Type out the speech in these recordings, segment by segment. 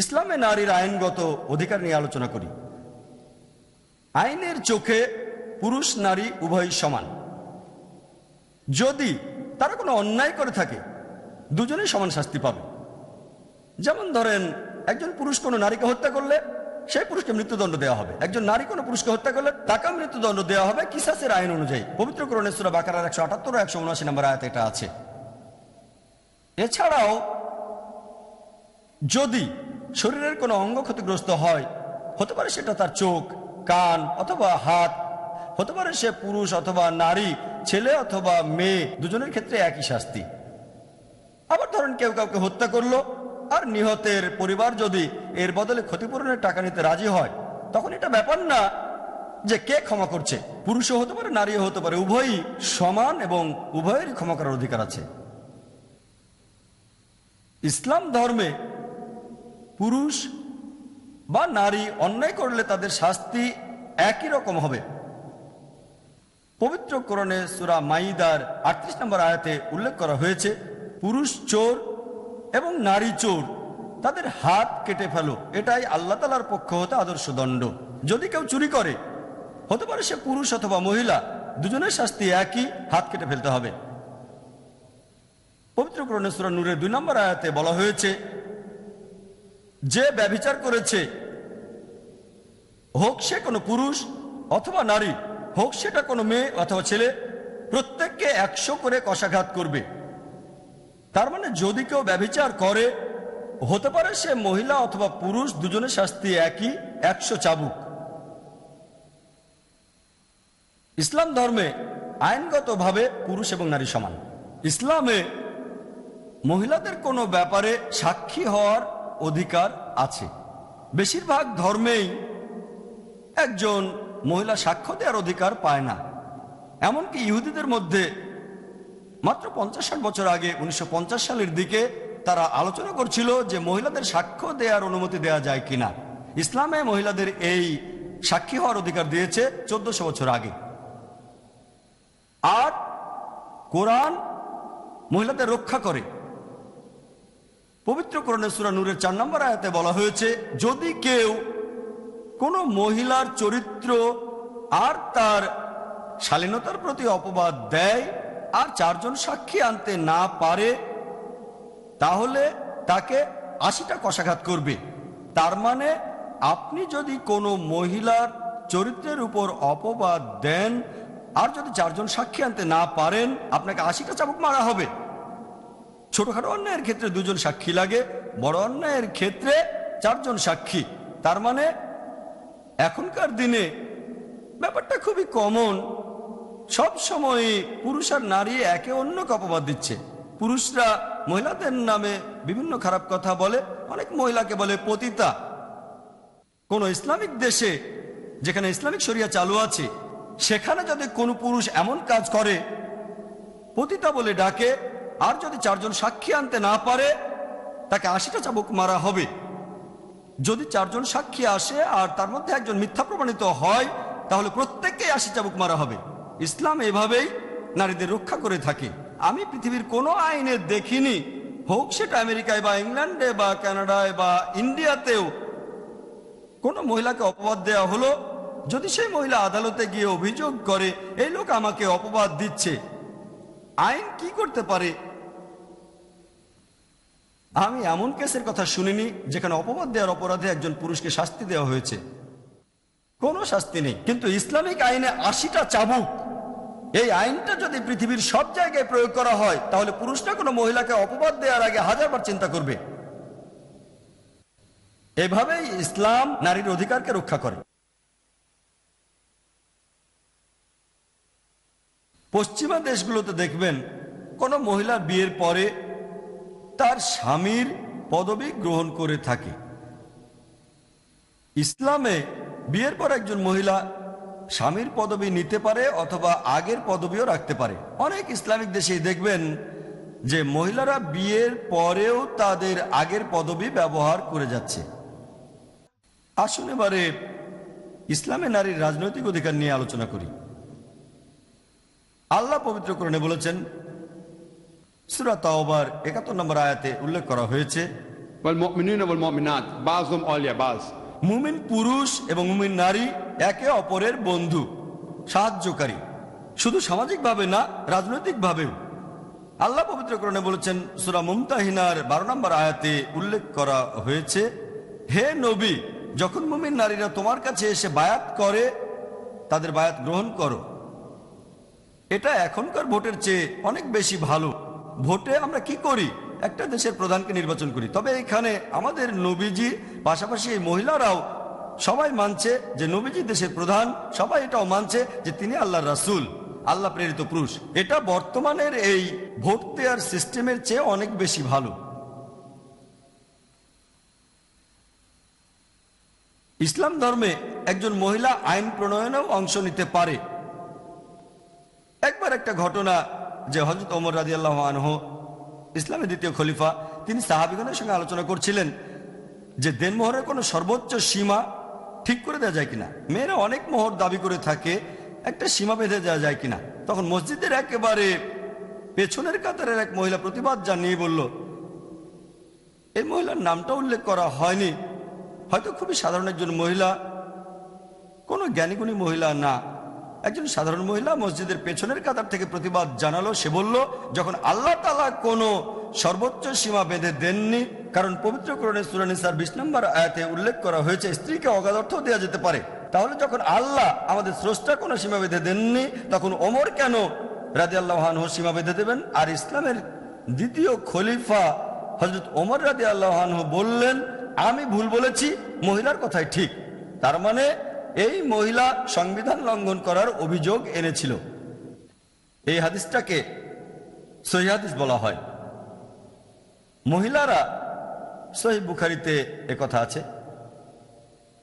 ইসলামে নারীর আইনগত অধিকার নিয়ে আলোচনা করি। আইনের চোখে পুরুষ, নারী উভয়ই সমান। যদি তারা কোনো অন্যায় করে থাকে দুজনেই সমান শাস্তি পাবে। যেমন ধরেন, একজন পুরুষ কোনো নারীকে হত্যা করলে সেই পুরুষকে মৃত্যুদণ্ড দেওয়া হবে। একজন নারী কোনো পুরুষকে হত্যা করলে তাকে মৃত্যুদণ্ড দেওয়া হবে কিসাসের আইন অনুযায়ী। পবিত্র করণের সুরা বাকারার একশো আটাত্তর একশো উনআশি নম্বর আয়াত এটা আছে। এছাড়াও যদি শরীরের কোনো অঙ্গ ক্ষতিগ্রস্ত হয়, হতে পারে সেটা তার চোখ, কান অথবা হাত, হতে পারে সে পুরুষ অথবা নারী, ছেলে অথবা মেয়ে, দুজনের ক্ষেত্রে একই শাস্তি। আবার ধরেন কেউ কাউকে হত্যা করল, আর নিহতের পরিবার যদি এর বদলে ক্ষতিপূরণের টাকা নিতে রাজি হয়, তখন এটা ব্যাপার না যে কে ক্ষমা করছে। পুরুষও হতে পারে, নারীও হতে পারে, উভয়ই সমান এবং উভয়েরই ক্ষমা করার অধিকার আছে। ইসলাম ধর্মে পুরুষ বা নারী অন্যায় করলে তাদের শাস্তি একই রকম হবে। পবিত্র কোরণে সুরা মাইদার আটত্রিশ নম্বর আয়াতে উল্লেখ করা হয়েছে, পুরুষ চোর এবং নারী চোর তাদের হাত কেটে ফেলো, এটাই আল্লাহ তালার পক্ষ হতে আদর্শ দণ্ড। যদি কেউ চুরি করে, হতে পারে সে পুরুষ অথবা মহিলা, দুজনের শাস্তি একই, হাত কেটে ফেলতে হবে। পবিত্র কোরণে সুরা নূরের দুই নম্বর আয়াতে বলা হয়েছে যে ব্যভিচার করেছে, হোক সে কোনো পুরুষ অথবা নারী, হোক সেটা কোনো মেয়ে অথবা ছেলে, প্রত্যেককে একশো করে কষাঘাত করবে। তার মানে যদি কেউ ব্যভিচার করে, হতে পারে সে মহিলা অথবা পুরুষ, দুজনের শাস্তি একই, একশো চাবুক। ইসলাম ধর্মে আইনগতভাবে পুরুষ এবং নারী সমান। ইসলামে মহিলাদের কোনো ব্যাপারে সাক্ষী হওয়ার অধিকার আছে। বেশিরভাগ ধর্মেই একজন মহিলা সাক্ষ্য দেওয়ার অধিকার পায় না। এমনকি ইহুদিদের মধ্যে মাত্র পঞ্চাশ ষাট বছর আগে উনিশশো পঞ্চাশ সালের দিকে তারা আলোচনা করছিল যে মহিলাদের সাক্ষ্য দেওয়ার অনুমতি দেওয়া যায় কিনা। ইসলামে মহিলাদের এই সাক্ষী হওয়ার অধিকার দিয়েছে চোদ্দশো বছর আগে। আর কোরআন মহিলাদের রক্ষা করে। পবিত্র কোরআনের সুরা নূরের চার নম্বর আয়াতে বলা হয়েছে, যদি কেউ কোনো মহিলার চরিত্র আর তার শালীনতার প্রতি অপবাদ দেয় আর চারজন সাক্ষী আনতে না পারে, তাহলে তাকে আশিটা কষাঘাত করবে। তার মানে আপনি যদি কোনো মহিলার চরিত্রের উপর অপবাদ দেন আর যদি চারজন সাক্ষী আনতে না পারেন, আপনাকে আশিটা চাবুক মারা হবে। ছোটখাটো অন্যায়ের ক্ষেত্রে দুজন সাক্ষী লাগে, বড় অন্যায়ের ক্ষেত্রে চারজন সাক্ষী। তার মানে এখনকার দিনে ব্যাপারটা খুবই কমন সব সময় পুরুষ আর নারী একে অন্যকে অপবাদ দিচ্ছে। পুরুষরা মহিলাদের নামে বিভিন্ন খারাপ কথা বলে, অনেক মহিলাকে বলে পতিতা। কোন ইসলামিক দেশে, যেখানে ইসলামিক শরিয়া চালু আছে, সেখানে যদি কোনো পুরুষ এমন কাজ করে, পতিতা বলে ডাকে আর যদি চারজন সাক্ষী আনতে না পারে, তাকে আশিটা চাবুক মারা হবে। যদি চারজন সাক্ষী আসে আর তার মধ্যে একজন মিথ্যা প্রমাণিত হয়, তাহলে প্রত্যেককে আশি চাবুক মারা হবে। ইসলাম এভাবেই নারীদের রক্ষা করে থাকে। আমি পৃথিবীর কোনো আইনে দেখিনি। হোক সেটা আমেরিকায় বা ইংল্যান্ডে বা কানাডায় বা ইন্ডিয়াতেও কোনো মহিলাকে অপবাদ দেওয়া হলো। যদি সেই মহিলা আদালতে গিয়ে অভিযোগ করে, এই লোক আমাকে অপবাদ দিচ্ছে। আইন কি করতে পারে? আমি এমন কেসের কথা শুনিনি যেখানে অপবাদ দেওয়ার অপরাধে একজন পুরুষকে শাস্তি দেওয়া হয়েছে। কোনো শাস্তি নেই। কিন্তু ইসলামিক আইনে আশিটা চাবুক। এই আইনটা যদি পৃথিবীর সব জায়গায় প্রয়োগ করা হয়, তাহলে পুরুষরা কোনো মহিলাকে অপবাদ দেওয়ার আগে হাজারবার চিন্তা করবে। এভাবেই ইসলাম নারীর অধিকারকে রক্ষা করে। পশ্চিমা দেশগুলোতে দেখবেন, কোনো মহিলা বিয়ের পরে তার স্বামীর পদবি গ্রহণ করে থাকে। ইসলামে বিয়ের পর একজন মহিলা স্বামীর পদবি নিতে পারে অথবা আগের পদবিও রাখতে পারে। অনেক ইসলামিক দেশে দেখবেন যে মহিলারা বিয়ের পরেও তাদের আগের পদবি ব্যবহার করে যাচ্ছে। আসুন এবারে ইসলামে নারীর রাজনৈতিক অধিকার নিয়ে আলোচনা করি। আল্লাহ পবিত্র কোরণে বলেছেন সুরা তাওবার একাত্তর নম্বর আয়াতে উল্লেখ করা হয়েছে মুমিন পুরুষ এবং মুমিন নারী একে অপরের বন্ধু সাহায্যকারী। শুধু সামাজিকভাবে না রাজনৈতিকভাবেও। আল্লাহ পবিত্র কোরণে বলেছেন সুরা মুমতাহিনার বারো নম্বর আয়াতে উল্লেখ করা হয়েছে হে নবী যখন মুমিন নারীরা তোমার কাছে এসে বায়াত করে তাদের বায়াত গ্রহণ করো। এটা এখনকার ভোটের চেয়ে অনেক বেশি ভালো। ভোটে আমরা কি করি? একটা দেশের প্রধানকে নির্বাচন করি। তবে এখানে আমাদের নবীজি, পাশাপাশি এই মহিলারাও সবাই মানছে যে নবীজি দেশের প্রধান, সবাই এটাও মানছে যে তিনি আল্লাহর রাসূল, আল্লাহ প্রেরিত পুরুষ। এটা বর্তমানের এই ভোট দেওয়ার সিস্টেমের চেয়ে অনেক বেশি ভালো। ইসলাম ধর্মে একজন মহিলা আইন প্রণয়নেও অংশ নিতে পারে। একবার একটা ঘটনা যে হজরত ওমর রাজি আল্লাহ ইসলামের দ্বিতীয় খলিফা, তিনি সাহাবিগণের সঙ্গে আলোচনা করছিলেন যে দেনমোহরের কোনো সর্বোচ্চ সীমা ঠিক করে দেওয়া যায় কিনা। মেয়েরা অনেক মোহর দাবি করে থাকে, একটা সীমা বেঁধে দেওয়া যায় কিনা। তখন মসজিদের একেবারে পেছনের কাতারের এক মহিলা প্রতিবাদ জানিয়ে বলল, এই মহিলার নামটা উল্লেখ করা হয়নি। হয়তো খুবই সাধারণ একজন মহিলা, কোনো জ্ঞানীগুণী মহিলা না। একজন সাধারণ মহিলা মসজিদের পেছনের কাতার থেকে প্রতিবাদ জানালো। সে বলল, যখন আল্লাহ তালা কোনো সর্বোচ্চ সীমা বেঁধে দেননি, কারণ পবিত্র করণে সুরানিসার বিশ নম্বর আয়াতে উল্লেখ করা হয়েছে, স্ত্রীকে অগাধ অর্থ দেওয়া যেতে পারে। তাহলে যখন আল্লাহ আমাদের স্রষ্টা কোনো সীমা বেঁধে দেননি, তখন ওমর কেন রাজি আল্লাহ সীমা বেঁধে দেবেন? আর ইসলামের দ্বিতীয় খলিফা হজরত ওমর রাজি আল্লাহ বললেন, আমি ভুল বলেছি, মহিলার কথাই ঠিক। তার মানে এই মহিলা সংবিধান লঙ্ঘন করার অভিযোগ এনেছিল। এই হাদিসটাকে সহি হাদিস বলা হয়। মহিলারা, সহি বুখারিতে কথা আছে,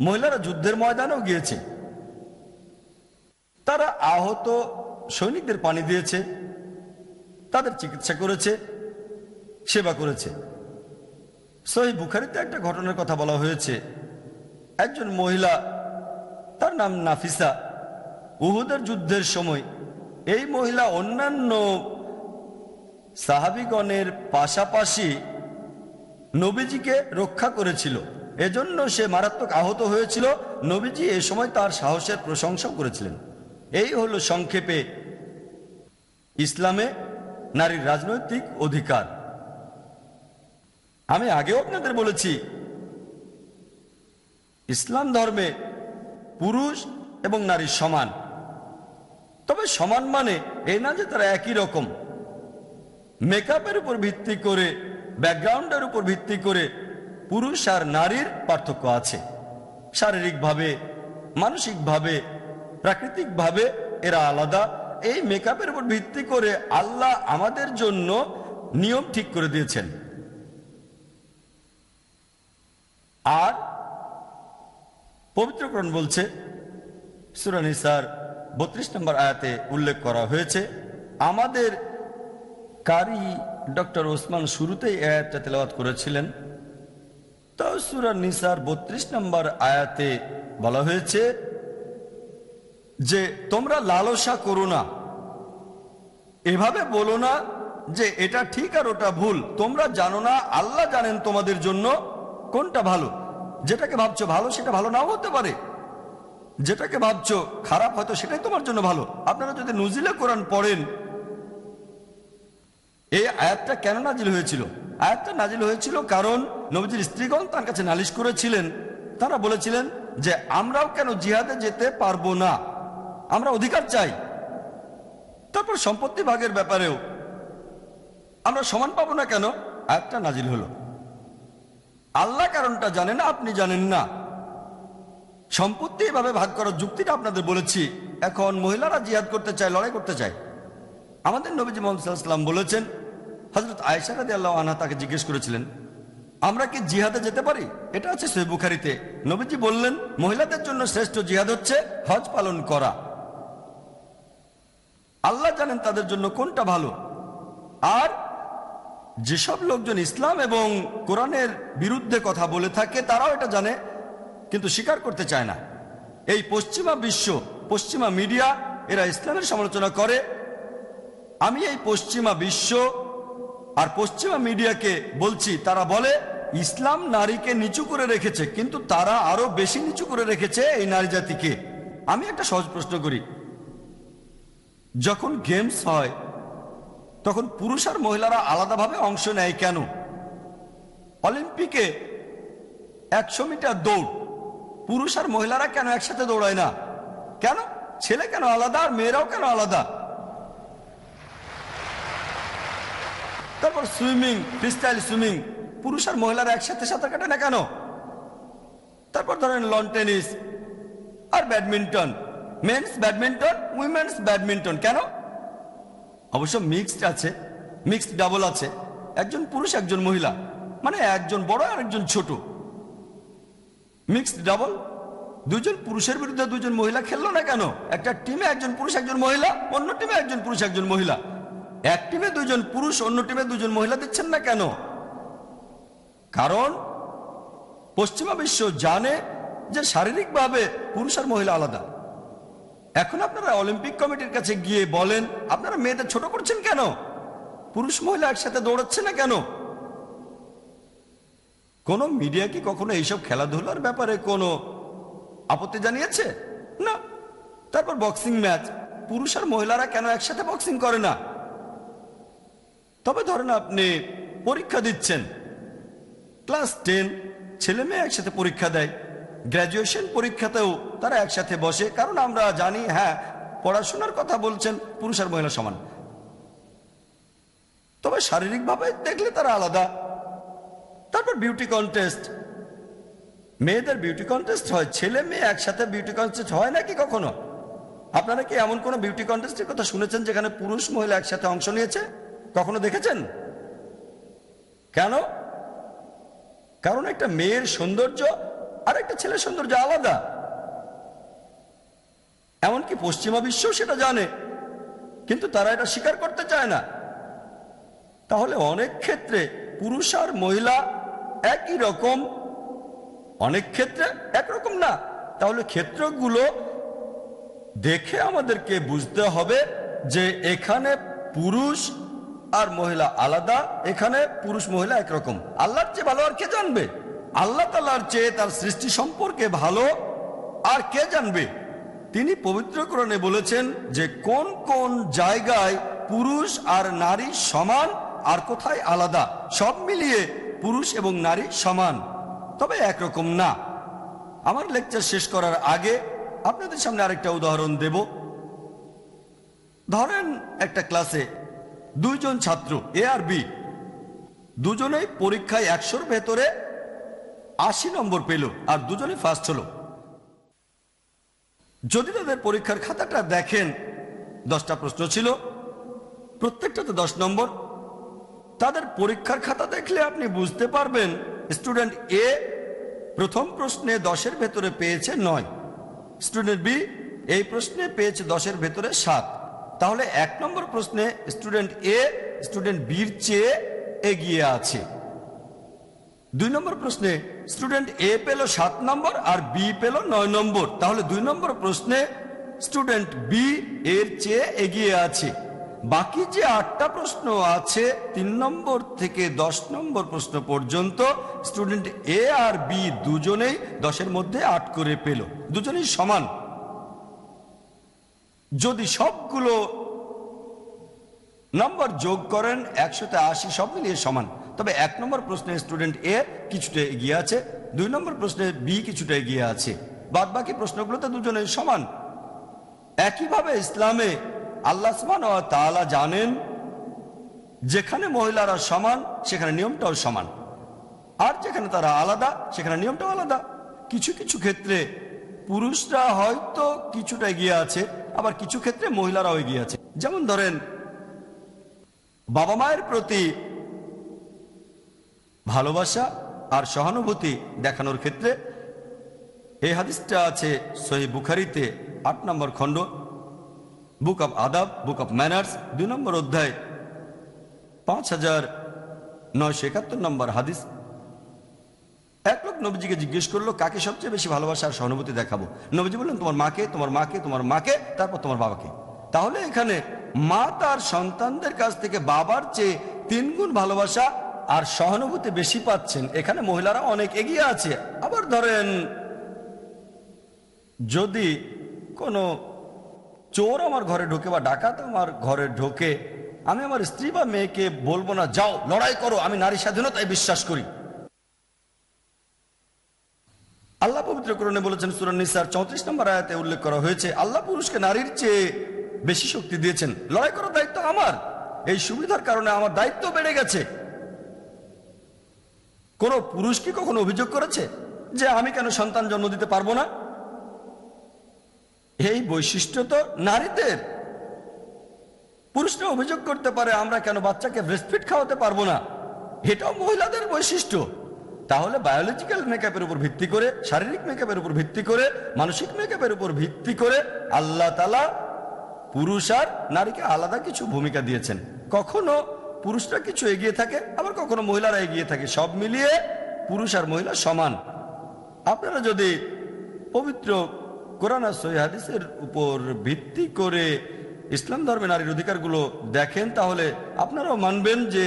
মহিলারা যুদ্ধের ময়দানেও গিয়েছে। তারা আহত সৈনিকদের পানি দিয়েছে, তাদের চিকিৎসা করেছে, সেবা করেছে। সহি বুখারিতে একটা ঘটনার কথা বলা হয়েছে। একজন মহিলা তার নাম নাফিসা। উহুদের যুদ্ধের সময় এই মহিলা অন্যান্য সাহাবিগণের পাশাপাশি নবীজিকে রক্ষা করেছিল। এজন্য সে মারাত্মক আহত হয়েছিল। নবীজি এ সময় তার সাহসের প্রশংসা করেছিলেন। এই হলো সংক্ষেপে ইসলামে নারীর রাজনৈতিক অধিকার। আমি আগেও আপনাদের বলেছি, ইসলাম ধর্মে পুরুষ এবং নারী সমান। তবে সমান মানে এই না যে তারা একই রকম। মেকআপের উপর ভিত্তি করে, ব্যাকগ্রাউন্ডের উপর ভিত্তি করে পুরুষ আর নারীর পার্থক্য আছে। শারীরিকভাবে, মানসিকভাবে, প্রাকৃতিকভাবে এরা আলাদা। এই মেকআপের উপর ভিত্তি করে আল্লাহ আমাদের জন্য নিয়ম ঠিক করে দিয়েছেন। আর পবিত্রকরণ বলছে সুরানিসার বত্রিশ নম্বর আয়াতে উল্লেখ করা হয়েছে, আমাদের কারি ডক্টর ওসমান শুরুতেই আয়াতটা তেলাওয়াত করেছিলেন। তাও সুরা নিসার বত্রিশ নম্বর আয়াতে বলা হয়েছে যে, তোমরা লালসা করো না। এভাবে বলো না যে, এটা ঠিক আর ওটা ভুল। তোমরা জানো না, আল্লাহ জানেন তোমাদের জন্য কোনটা ভালো। যেটাকে ভাবছ ভালো, সেটা ভালো নাও হতে পারে। যেটাকে ভাবছ খারাপ, হয়তো সেটাই তোমার জন্য ভালো। আপনারা যদি নজিলে কোরআন পড়েন, এই আয়াতটা কেন নাজিল হয়েছিল? আয়াতটা নাজিল হয়েছিল কারণ নবীজির স্ত্রীগণ তার কাছে নালিশ করেছিলেন। তারা বলেছিলেন যে, আমরাও কেন জিহাদে যেতে পারব না? আমরা অধিকার চাই। তারপর সম্পত্তি ভাগের ব্যাপারেও আমরা সমান পাবো না কেন? আয়াতটা নাজিল হলো। আল্লাহ কারণটা জানেন, আপনি জানেন না। সম্পত্তি এভাবে ভাগ করার যুক্তিটা আপনাদের বলেছি। এখন মহিলারা জিহাদ করতে চায়, লড়াই করতে চায়। আমাদের নবীজি মোহাম্মদাল্লাম বলেছেন হজরত আয়সারাদি আল্লাহ আনহা তাকে জিজ্ঞেস করেছিলেন, আমরা কি জিহাদে যেতে পারি? এটা আছে সই বুখারিতে। নবীজি বললেন, মহিলাদের জন্য শ্রেষ্ঠ জিহাদ হচ্ছে হজ পালন করা। আল্লাহ জানেন তাদের জন্য কোনটা ভালো। আর যেসব লোকজন ইসলাম এবং কোরআনের বিরুদ্ধে কথা বলে থাকে, তারাও এটা জানে, কিন্তু স্বীকার করতে চায় না। এই পশ্চিমা বিশ্ব, পশ্চিমা মিডিয়া, এরা ইসলামের সমালোচনা করে। আমি এই পশ্চিমা বিশ্ব আর পশ্চিমা মিডিয়াকে বলছি, তারা বলে, ইসলাম নারীকে নিচু করে রেখেছে, কিন্তু তারা আরও বেশি নিচু করে রেখেছে এই নারী জাতিকে। আমি একটা সহজ প্রশ্ন করি। যখন গেমস হয় তখন পুরুষ আর মহিলারা আলাদাভাবে অংশ নেয় কেন? অলিম্পিকে একশো মিটার দৌড়। পুরুষ আর মহিলারা কেন একসাথে দৌড়ায় না? কেন? ছেলে কেন আলাদা আর মেয়েরাও কেন আলাদা? তারপর সুইমিং, ফ্রিস্টাইল সুইমিং। পুরুষ আর মহিলারা একসাথে সাঁতার কাটে না কেন? তারপর ধরেন লন টেনিস আর badminton. Men's badminton women's badminton কেন? অবশ্য মিক্সড আছে মিক্সড ডাবল আছে। একজন পুরুষ, একজন মহিলা। মানে একজন বড় আর একজন ছোট। মিক্সড ডাবল দুজন পুরুষের বিরুদ্ধে দুজন মহিলা খেললো না কেন? একটা টিমে একজন পুরুষ, একজন মহিলা, অন্য টিমে একজন পুরুষ, একজন মহিলা। এক টিমে দুজন পুরুষ, অন্য টিমে দুজন মহিলা দিচ্ছেন না কেন? কারণ পশ্চিমা বিশ্ব জানে যে শারীরিকভাবে পুরুষ আর মহিলা আলাদা। এখন আপনারা অলিম্পিক কমিটির কাছে গিয়ে বলেন, আপনারা মেয়েদের ছোট করছেন কেন? পুরুষ মহিলা একসাথে দৌড়াচ্ছে না কেন? কোন মিডিয়া কি কখনো এইসব খেলাধুলার ব্যাপারে কোনো আপত্তি জানিয়েছে? না। তারপর বক্সিং ম্যাচ, পুরুষ আর মহিলারা কেন একসাথে বক্সিং করে না? তবে ধরেন আপনি পরীক্ষা দিচ্ছেন, ক্লাস টেন, ছেলে মেয়ে একসাথে পরীক্ষা দেয়। গ্র্যাজুয়েশন পরীক্ষাতেও তারা একসাথে বসে, কারণ আমরা জানি হ্যাঁ পড়াশোনার কথা বলছেন পুরুষ আর মহিলা সমান। তবে শারীরিকভাবে দেখলে তারা আলাদা। তারপর বিউটি কন্টেস্ট মেয়েদের বিউটি কন্টেস্ট হয়, ছেলে মেয়ে একসাথে বিউটি কন্টেস্ট হয় নাকি কখনো? আপনারা কি এমন কোনো বিউটি কন্টেস্টের কথা শুনেছেন যেখানে পুরুষ মহিলা একসাথে অংশ নিয়েছে? কখনো দেখেছেন? কেন? কারণ একটা মেয়ের সৌন্দর্য আর একটা ছেলের সৌন্দর্য আলাদা। এমনকি পশ্চিমা বিশ্ব সেটা জানে, কিন্তু তারা এটা স্বীকার করতে চায় না। তাহলে অনেক ক্ষেত্রে পুরুষ আর মহিলা একই রকম, অনেক ক্ষেত্রে একরকম না। তাহলে ক্ষেত্রগুলো দেখে আমাদেরকে বুঝতে হবে যে এখানে পুরুষ আর মহিলা আলাদা, এখানে পুরুষ মহিলা একরকম। আল্লাহর চেয়ে ভালো আর কে জানবে? আল্লাহ তাল্লাহর চেয়ে তার সৃষ্টি সম্পর্কে ভালো। আর কে জানবে? তিনি পবিত্রকরণে বলেছেন যে কোন কোন জায়গায় পুরুষ আর নারী সমান আর কোথায় আলাদা। সব মিলিয়ে পুরুষ এবং নারী সমান। তবে একরকম না। আমার লেকচার শেষ করার আগে আপনাদের সামনে আরেকটা উদাহরণ দেব। ধরেন একটা ক্লাসে দুইজন ছাত্র এ আর বি দুজনেই পরীক্ষায় একশোর ভেতরে আশি নম্বর পেল আর দুজনে ফার্স্ট হলো। যদি তাদের পরীক্ষার খাতাটা দেখেন, দশটা প্রশ্ন ছিল প্রত্যেকটাতে দশ নম্বর। তাদের পরীক্ষার খাতা দেখলে আপনি বুঝতে পারবেন স্টুডেন্ট এ প্রথম প্রশ্নে দশের ভেতরে পেয়েছে নয়। স্টুডেন্ট বি এই প্রশ্নে পেয়েছে দশের ভেতরে সাত। তাহলে এক নম্বর প্রশ্নে স্টুডেন্ট এ স্টুডেন্ট বির চেয়ে এগিয়ে আছে। দুই নম্বর প্রশ্নে স্টুডেন্ট এ পেল সাত নম্বর আর বি পেল নয় নম্বর। তাহলে দুই নম্বর প্রশ্নে স্টুডেন্ট বি এর চেয়ে এগিয়ে আছে। বাকি যে আটটা প্রশ্ন আছে, তিন নম্বর থেকে দশ নম্বর প্রশ্ন পর্যন্ত স্টুডেন্ট এ আর বি দুজনেই দশের মধ্যে আট করে পেল। দুজনেই সমান। যদি সবগুলো নম্বর যোগ করেন, একশোতে আশি সব মিলিয়ে সমান। তবে এক নম্বর প্রশ্নে স্টুডেন্ট এ কিছুটা এগিয়ে আছে, দুই নম্বর প্রশ্নে বি কিছুটা এগিয়ে আছে। বাদ বাকি প্রশ্নগুলোতে দুজনে সমান। একইভাবে ইসলামে আল্লাহ ওয়া তাআলা জানেন, যেখানে মহিলারা সমান, সেখানে নিয়মটাও সমান। আর যেখানে তারা আলাদা, সেখানে নিয়মটাও আলাদা। কিছু কিছু ক্ষেত্রে পুরুষরা হয়তো কিছুটা এগিয়ে আছে, আবার কিছু ক্ষেত্রে মহিলারাও এগিয়ে আছে। যেমন ধরেন, বাবা মায়ের প্রতি ভালোবাসা আর সহানুভূতি দেখানোর ক্ষেত্রে এই হাদিসটা আছে সহি বুখারিতে আট নম্বর খণ্ড, বুক অফ আদাব, বুক অফ ম্যানার্স, দুই নম্বর অধ্যায়, পাঁচ হাজার নয়শো একাত্তর নম্বর হাদিস। এক লোক নবীজিকে জিজ্ঞেস করল, কাকে সবচেয়ে বেশি ভালোবাসা আর সহানুভূতি দেখাবো? নবীজি বললেন, তোমার মাকে তোমার মাকে তোমার মাকে, তারপর তোমার বাবাকে। তাহলে এখানে মা তার সন্তানদের কাছ থেকে বাবার চেয়ে তিন গুণ ভালোবাসা আর সহানুভূতি বেশি পাচ্ছেন। এখানে মহিলারা অনেক এগিয়ে আছে। আবার ধরেন, যদি কোনো চোর আমার ঘরে ঢোকে বা ডাকাত আমার ঘরে ঢোকে, আমি আমার স্ত্রী বা মেয়েকে বলব না, যাও, লড়াই করো, আমি নারী স্বাধীনতায় বিশ্বাস করি। আল্লাহ পবিত্র করণে বলেছেন সুরান নিসার চৌত্রিশ নম্বর আয়াতে উল্লেখ করা হয়েছে, আল্লাহ পুরুষকে নারীর চেয়ে বেশি শক্তি দিয়েছেন। লড়াই করার দায়িত্ব আমার। এই সুবিধার কারণে আমার দায়িত্ব বেড়ে গেছে। কোন পুরুষ কি কখনো অভিযোগ করেছে যে আমি কেন সন্তান জন্ম দিতে পারব না? এই বৈশিষ্ট্য তো নারীদের। পুরুষরা অভিযোগ করতে পারে, আমরা কেন বাচ্চাকে ব্রেস্টফিড খাওয়াতে পারব না? এটাও মহিলাদের বৈশিষ্ট্য। তাহলে বায়োলজিক্যাল মেকআপের উপর ভিত্তি করে, শারীরিক মেকআপের উপর ভিত্তি করে, মানসিক মেকআপের উপর ভিত্তি করে আল্লাহ তালা পুরুষ আর নারীকে আলাদা কিছু ভূমিকা দিয়েছেন। কখনো পুরুষরা কিছু এগিয়ে থাকে, আবার কখনো মহিলারা এগিয়ে থাকে। সব মিলিয়ে পুরুষ আর মহিলা সমান। আপনারা যদি পবিত্র কোরআন সহি হাদিসের উপর ভিত্তি করে ইসলাম ধর্মে নারীর অধিকারগুলো দেখেন, তাহলে আপনারাও মানবেন যে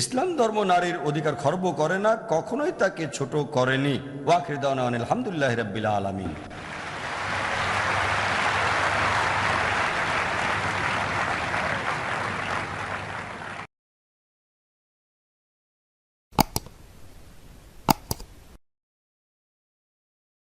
ইসলাম ধর্ম নারীর অধিকার খর্ব করে না, কখনোই তাকে ছোট করেনি। ওয়াকির আলহামদুলিল্লাহ রবিল্লা আলমী